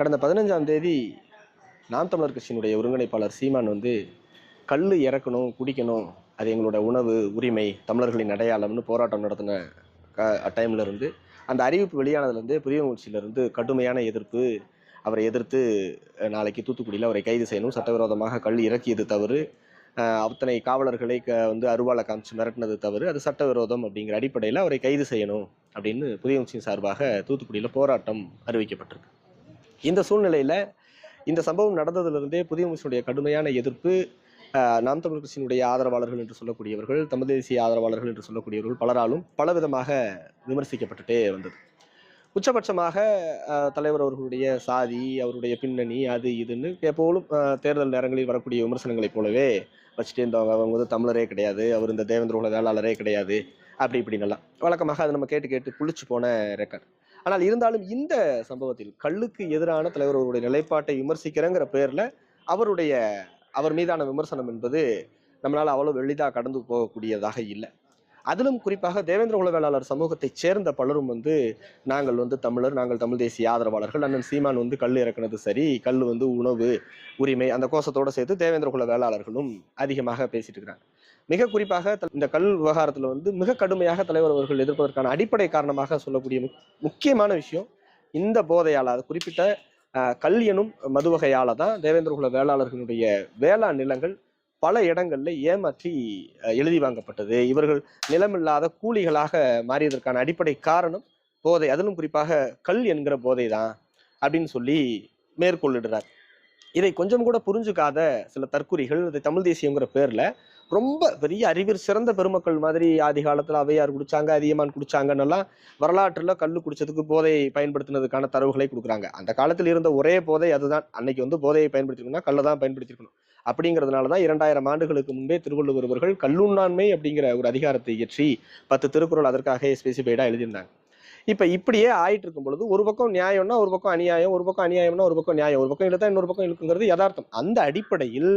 கடந்த பதினஞ்சாம் தேதி நாம் தமிழர் கட்சியினுடைய ஒருங்கிணைப்பாளர் சீமான் வந்து கல் இறக்கணும் குடிக்கணும் அது எங்களோட உணவு உரிமை தமிழர்களின் அடையாளம்னு போராட்டம் நடத்தின க டைமில் இருந்து அந்த அறிவிப்பு வெளியானதுலேருந்து புதிய முயற்சியிலிருந்து கடுமையான எதிர்ப்பு அவரை எதிர்த்து நாளைக்கு தூத்துக்குடியில் அவரை கைது செய்யணும் சட்டவிரோதமாக கல் இறக்கியது தவறு. அத்தனை காவலர்களை க வந்து அருவாளை காமிச்சு மிரட்டினது தவறு. அது சட்டவிரோதம் அப்படிங்கிற அடிப்படையில் அவரை கைது செய்யணும் அப்படின்னு புதிய முயற்சியின் சார்பாக தூத்துக்குடியில் போராட்டம் அறிவிக்கப்பட்டிருக்கு. இந்த சூழ்நிலையில் இந்த சம்பவம் நடந்ததிலிருந்தே புதிய முயற்சியினுடைய கடுமையான எதிர்ப்பு நாம் தமிழ் கட்சியினுடைய ஆதரவாளர்கள் என்று சொல்லக்கூடியவர்கள் தமிழ் தேசிய ஆதரவாளர்கள் என்று சொல்லக்கூடியவர்கள் பலராலும் பலவிதமாக விமர்சிக்கப்பட்டுட்டே வந்தது. உச்சபட்சமாக தலைவர் அவர்களுடைய சாதி அவருடைய பின்னணி அது இதுன்னு எப்போதும் தேர்தல் நேரங்களில் வரக்கூடிய விமர்சனங்களைப் போலவே வச்சுட்டு இருந்தவங்க அவங்க வந்து தமிழரே கிடையாது அவர் இந்த தேவேந்திர குல வேளாளரே கிடையாது அப்படி இப்படின்னெல்லாம். வழக்கமாக அதை நம்ம கேட்டு கேட்டு புளிச்சு போன ரெக்கார்ட் ஆனால் இருந்தாலும் இந்த சம்பவத்தில் கல்லுக்கு எதிரான தலைவர் அவருடைய நிலைப்பாட்டை விமர்சிக்கிறேங்கிற பேர்ல அவருடைய அவர் மீதான விமர்சனம் என்பது நம்மளால் அவ்வளவு எளிதாக கடந்து போகக்கூடியதாக இல்லை. அதிலும் குறிப்பாக தேவேந்திர உளவேளாளர் வேளாளர் சமூகத்தைச் சேர்ந்த பலரும் வந்து நாங்கள் வந்து தமிழர் நாங்கள் தமிழ் தேசிய ஆதரவாளர்கள் அண்ணன் சீமான் வந்து கல் இறக்குனது சரி கல் வந்து உணவு உரிமை அந்த கோஷத்தோட சேர்த்து தேவேந்திர குல வேளாளர்களும் அதிகமாக பேசிட்டு இருக்கிறாங்க. மிக குறிப்பாக த- இந்த கல் விவகாரத்தில் வந்து மிக கடுமையாக தலைவர் அவர்கள் எதிர்ப்பதற்கான அடிப்படை காரணமாக சொல்லக்கூடிய முக்கியமான விஷயம் இந்த போதையால் அது குறிப்பிட்ட கல் எனும் மதுவகையால தான் தேவேந்திரகுல வேளாளர்களுடைய வேளாண் நிலங்கள் பல இடங்களில் ஏமாற்றி எழுதி வாங்கப்பட்டது. இவர்கள் நிலமில்லாத கூலிகளாக மாறியதற்கான அடிப்படை காரணம் போதை. அதிலும் குறிப்பாக கல் என்கிற போதை தான் அப்படின்னு சொல்லி மேற்கொள்ளிடுறார் இதை கொஞ்சம் கூட புரிஞ்சுக்காத சில தற்குறிகள் இது தமிழ் தேசியங்கிற பேர்ல ரொம்ப பெரிய அறிவியல் சிறந்த பெருமக்கள் மாதிரி ஆதி காலத்துல அவையார் குடிச்சாங்க அதியமான் குடிச்சாங்கன்னெல்லாம் வரலாற்றுல கல் குடிச்சதுக்கு போதையை பயன்படுத்தினதுக்கான தரவுகளை கொடுக்குறாங்க. அந்த காலத்தில் இருந்த ஒரே போதை அதுதான். அன்னைக்கு வந்து போதையை பயன்படுத்திருக்கணும்னா கல்லை தான் பயன்படுத்திருக்கணும் அப்படிங்கிறதுனால தான் இரண்டாயிரம் ஆண்டுகளுக்கு முன்பே திருவள்ளுவர் அவர்கள் கல்லுண்ணாண்மை அப்படிங்கிற ஒரு அதிகாரத்தை இயற்றி பத்து திருக்குறள் அதற்காக ஸ்பெசிஃபைடா எழுதியிருந்தாங்க. இப்ப இப்படியே ஆயிட்டு இருக்கும் பொழுது ஒரு பக்கம் நியாயம்னா ஒரு பக்கம் அநியாயம் ஒரு பக்கம் அநியாயம்னா ஒரு பக்கம் நியாயம் ஒரு பக்கம் இழுத்தா இன்னொரு பக்கம் இழுக்குங்கிறது யதார்த்தம். அந்த அடிப்படையில்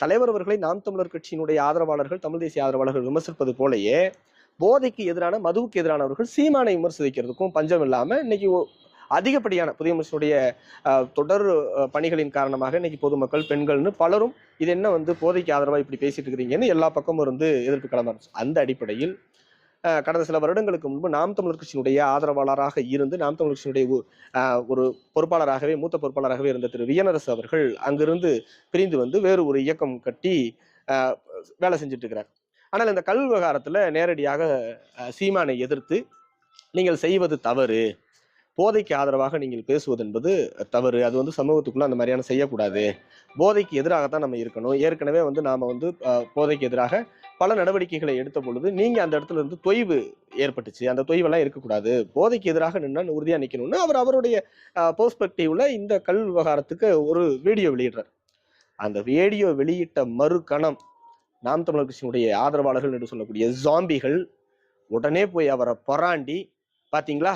தலைவர் அவர்களை நாம் தமிழர் கட்சியினுடைய ஆதரவாளர்கள் தமிழ் தேசிய ஆதரவாளர்கள் விமர்சிப்பது போலயே போதைக்கு எதிரான மதுவுக்கு எதிரானவர்கள் சீமானை விமர்சிக்கிறதுக்கும் பஞ்சம் இல்லாம இன்னைக்கு அதிகப்படியான புதிய முஸ்லிமுடைய தொடர் பணிகளின் காரணமாக இன்னைக்கு பொதுமக்கள் பெண்கள்னு பலரும் இது என்ன வந்து போதைக்கு ஆதரவா இப்படி பேசிட்டு இருக்கிறீங்கன்னு எல்லா பக்கமும் இருந்து எதிர்ப்பு கிளம்ப அந்த அடிப்படையில் கடந்த சில வருடங்களுக்கு முன்பு நாம் தமிழர் கட்சியினுடைய ஆதரவாளராக இருந்து நாம் தமிழர் கட்சியினுடைய ஒரு பொறுப்பாளராகவே மூத்த பொறுப்பாளராகவே இருந்த திரு வியனரசு அவர்கள் அங்கிருந்து பிரிந்து வந்து வேறு ஒரு இயக்கம் கட்டி வேலை செஞ்சுட்டு இருக்கிறார். ஆனால் இந்த கல் விவகாரத்தில் நேரடியாக சீமானை எதிர்த்து நீங்கள் செய்வது தவறு. போதைக்கு ஆதரவாக நீங்கள் பேசுவது என்பது தவறு. அது வந்து சமூகத்துக்குள்ள அந்த மாதிரியான செய்யக்கூடாது. போதைக்கு எதிராகத்தான் நம்ம இருக்கணும். ஏற்கனவே வந்து நாம வந்து போதைக்கு எதிராக பல நடவடிக்கைகளை எடுத்த பொழுது நீங்க அந்த இடத்துல இருந்து தொய்வு ஏற்பட்டுச்சு. அந்த தொய்வெல்லாம் இருக்கக்கூடாது. போதைக்கு எதிராக நின்று உறுதியா நிக்கணும்னு அவர் அவருடைய பெர்ஸ்பெக்டிவ்ல இந்த கல் விவகாரத்துக்கு ஒரு வீடியோ வெளியிடுறார். அந்த வீடியோ வெளியிட்ட மறுகணம் நாம் தமிழர் கட்சியினுடைய ஆதரவாளர்கள் என்று சொல்லக்கூடிய ஜாம்பிகள் உடனே போய் அவரை பொறாண்டி பாத்தீங்களா?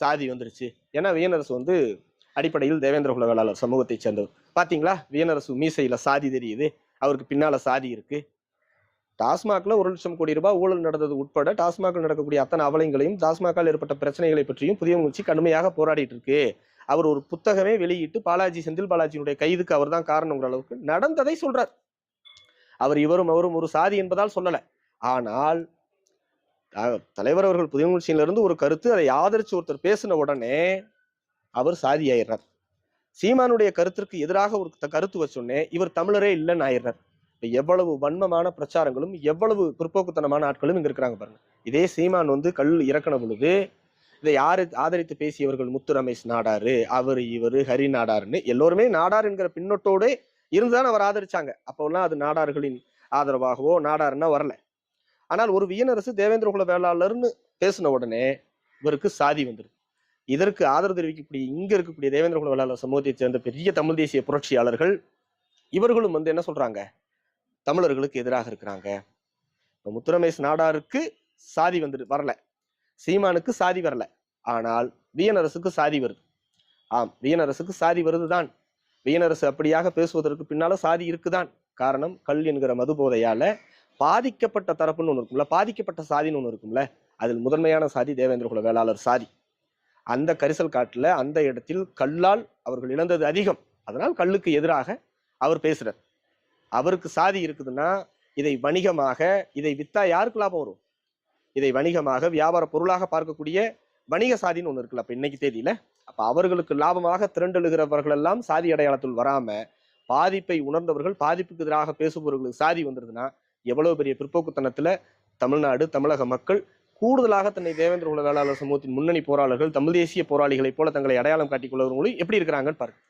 சாதி வந்துருச்சு. ஏன்னா வியனரசு வந்து அடிப்படையில் தேவேந்திர குல சமூகத்தை சேர்ந்தவர். பார்த்தீங்களா வியனரசு மீசையில் சாதி தெரியுது. அவருக்கு பின்னால் சாதி இருக்குது டாஸ்மாகில் ஒரு லட்சம் கோடி ரூபாய் ஊழல் நடந்தது உட்பட டாஸ்மாகில் நடக்கக்கூடிய அத்தனை அவலங்களையும் டாஸ்மாகால் ஏற்பட்ட பிரச்சனைகளை பற்றியும் புதிய முயற்சி கடுமையாக போராடிட்டு இருக்கு. அவர் ஒரு புத்தகமே வெளியிட்டு பாலாஜி செந்தில் பாலாஜியினுடைய கைதுக்கு அவர் தான் காரணங்கிற அளவுக்கு நடந்ததை சொல்றார். அவர் இவரும் அவரும் ஒரு சாதி என்பதால் சொல்லலை. ஆனால் தலைவர் அவர்கள் புதிய முயற்சியிலிருந்து ஒரு கருத்து அதை ஆதரிச்சு ஒருத்தர் பேசின உடனே அவர் சாதி ஆயிடுறார். சீமானுடைய கருத்திற்கு எதிராக ஒரு த- கருத்து வச்சோடனே இவர் தமிழரே இல்லைன்னு ஆயிடுறார். எவ்வளவு வன்மமான பிரச்சாரங்களும் எவ்வளவு பிற்போக்குத்தனமான ஆட்களும் இங்க இருக்கிறாங்க பாருங்க. இதே சீமான் வந்து கல் இறக்கின பொழுது இதை யாரு ஆதரித்து பேசியவர்கள் முத்து ரமேஷ் நாடாரு அவர் இவர் ஹரி நாடாருன்னு எல்லோருமே நாடார் என்கிற பின்னோட்டோடு இருந்துதான் அவர் ஆதரிச்சாங்க. அப்போல்லாம் அது நாடார்களின் ஆதரவாகவோ நாடாருன்னா வரல. ஆனால் ஒரு வியனரசு தேவேந்திர குல வேளாளர்னு பேசின உடனே இவருக்கு சாதி வந்துருது. இதற்கு ஆதரவு தெரிவிக்கக்கூடிய இங்க இருக்கக்கூடிய தேவேந்திர குல வேளாளர் சமூகத்தைச் சேர்ந்த பெரிய தமிழ் தேசிய புரட்சியாளர்கள் இவர்களும் வந்து என்ன சொல்றாங்க? தமிழர்களுக்கு எதிராக இருக்கிறாங்க. இப்போ முத்துரமேஷ் நாடாருக்கு சாதி வந்துடு வரல. சீமானுக்கு சாதி வரல. ஆனால் வியனரசுக்கு சாதி வருது. ஆம் வியனரசுக்கு சாதி வருதுதான். வியனரசு அப்படியாக பேசுவதற்கு பின்னால சாதி இருக்குதான். காரணம் கல் என்கிற மது போதையால பாதிக்கப்பட்ட தரப்புன்னு ஒன்று இருக்கும்ல பாதிக்கப்பட்ட சாதின்னு ஒன்று இருக்கும்ல அதில் முதன்மையான சாதி தேவேந்திர குல வேளாளர் சாதி. அந்த கரிசல் காட்டில் அந்த இடத்தில் கல்லால் அவர்கள் இழந்தது அதிகம். அதனால் கல்லுக்கு எதிராக அவர் பேசுறார். அவருக்கு சாதி இருக்குதுன்னா இதை வணிகமாக இதை வித்தா யாருக்கு லாபம் வரும்? இதை வணிகமாக வியாபார பொருளாக பார்க்கக்கூடிய வணிக சாதின்னு ஒன்று இருக்குல்ல அப்போ இன்னைக்கு தேதியில. அப்போ அவர்களுக்கு லாபமாக திரண்டெழுகிறவர்கள் எல்லாம் சாதி அடையாளத்தில் வராம பாதிப்பை உணர்ந்தவர்கள் பாதிப்புக்கு எதிராக பேசுபவர்களுக்கு சாதி வந்துருதுன்னா எவ்வளவு பெரிய பிற்போக்குத்தனத்துல தமிழ்நாடு தமிழக மக்கள் கூடுதலாக தன்னை தேவேந்திர குல வேளாளர் சமூகத்தின் முன்னணி போராளர்கள் தமிழ் தேசிய போராளிகளைப் போல தங்களை அடையாளம் காட்டிக் கொள்வர்களும் எப்படி இருக்கிறாங்கன்னு பாருங்க.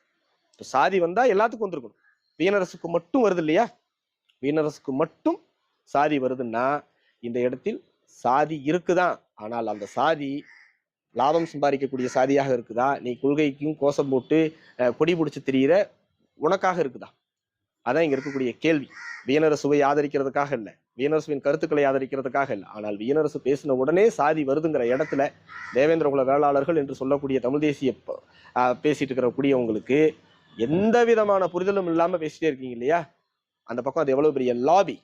இப்போ சாதி வந்தா எல்லாத்துக்கும் வந்திருக்கணும். வீணரசுக்கு மட்டும் வருது இல்லையா? வீணரசுக்கு மட்டும் சாதி வருதுன்னா இந்த இடத்தில் சாதி இருக்குதான் ஆனால் அந்த சாதி லாபம் சம்பாதிக்கக்கூடிய சாதியாக இருக்குதா? நீ கொள்கைக்கும் கோஷம் போட்டு கொடி பிடிச்சி திரியிற உனக்காக இருக்குதா? அதான் இங்க இருக்கக்கூடிய கேள்வி. வீணரசுவை ஆதரிக்கிறதுக்காக இல்லை. வீணரசுவின் கருத்துக்களை ஆதரிக்கிறதுக்காக இல்லை. ஆனால் வீணரசு பேசின உடனே சாதி வருதுங்கிற இடத்துல தேவேந்திரகுல வேளாளர்கள் என்று சொல்லக்கூடிய தமிழ் தேசிய பேசிட்டு இருக்கிற கூடியவங்களுக்கு எந்த விதமான புரிதலும் இல்லாம பேசிட்டே இருக்கீங்க இல்லையா? அந்த பக்கம் அது எவ்வளவு பெரிய லாபி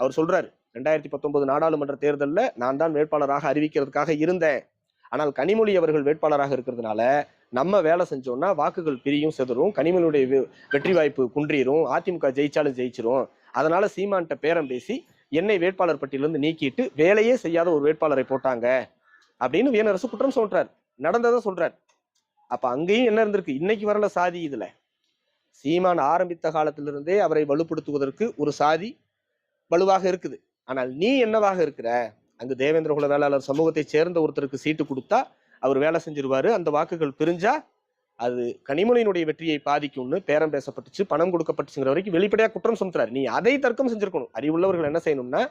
அவர் சொல்றாரு ரெண்டாயிரத்தி பத்தொன்பது நாடாளுமன்ற தேர்தலில் நான் தான் வேட்பாளராக அறிவிக்கிறதுக்காக இருந்தேன். ஆனால் கனிமொழி அவர்கள் வேட்பாளராக இருக்கிறதுனால நம்ம வேலை செஞ்சோம்னா வாக்குகள் பிரியும் செதறும் கனிமனுடைய வெற்றி வாய்ப்பு குன்றிரும் அதிமுக ஜெயிச்சாலும் ஜெயிச்சிரும். அதனால சீமான்ட்ட பேரம் பேசி என்னை வேட்பாளர் பட்டியலிருந்து நீக்கிட்டு வேலையே செய்யாத ஒரு வேட்பாளரை போட்டாங்க. அப்படின்னு வீணரசு குற்றம் சொல்றார். நடந்ததை சொல்றார். அப்ப அங்கேயும் என்ன இருந்திருக்கு? இன்னைக்கு வரல சாதி இதுல. சீமான் ஆரம்பித்த காலத்திலிருந்தே அவரை வலுப்படுத்துவதற்கு ஒரு சாதி வலுவாக இருக்குது. ஆனால் நீ என்னவாக இருக்கிற? அங்கு தேவேந்திர குல வேளாளர் சமூகத்தை சேர்ந்த ஒருத்தருக்கு சீட்டு கொடுத்தா அவர் வேலை செஞ்சிருவாரு. அந்த வாக்குகள் பிரிஞ்சா அது கனிமொழியினுடைய வெற்றியை பாதிக்கும்னு பேரம் பேசப்பட்டுச்சு பணம் கொடுக்கப்பட்டுச்சுங்கிற வரைக்கும் வெளிப்படையா குற்றம் சுமத்துறாரு. நீ அதை தர்க்கம் செஞ்சிருக்கணும். அறிவுள்ளவர்கள் என்ன செய்யணும்னா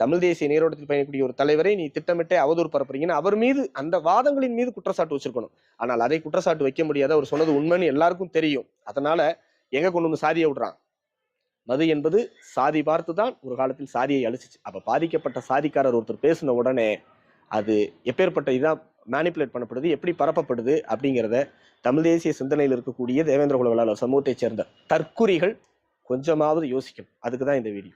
தமிழ் தேசிய நீரோட்டத்தில் பயணக்கூடிய ஒரு தலைவரை நீ திட்டமிட்டே அவதூறு பரப்புறீங்கன்னு அவர் மீது அந்த வாதங்களின் மீது குற்றச்சாட்டு வச்சிருக்கணும். ஆனால் அதை குற்றச்சாட்டு வைக்க முடியாத. அவர் சொன்னது உண்மைன்னு எல்லாருக்கும் தெரியும். அதனால எங்க கொண்டு வந்து சாதியை விடுறான்? மது என்பது சாதி பார்த்து தான் ஒரு காலத்தில் சாதியை அழிச்சிச்சு. அப்ப பாதிக்கப்பட்ட சாதிக்காரர் ஒருத்தர் பேசின உடனே அது எப்பேற்பட்ட இதாக மேனிப்புலேட் பண்ணப்படுது எப்படி பரப்பப்படுது அப்படிங்கிறத தமிழ் தேசிய சிந்தனையில் இருக்கக்கூடிய தேவேந்திர குல சமூகத்தைச் சேர்ந்த தற்குறிகள் கொஞ்சமாவது யோசிக்கும் அதுக்கு தான் இந்த வீடியோ.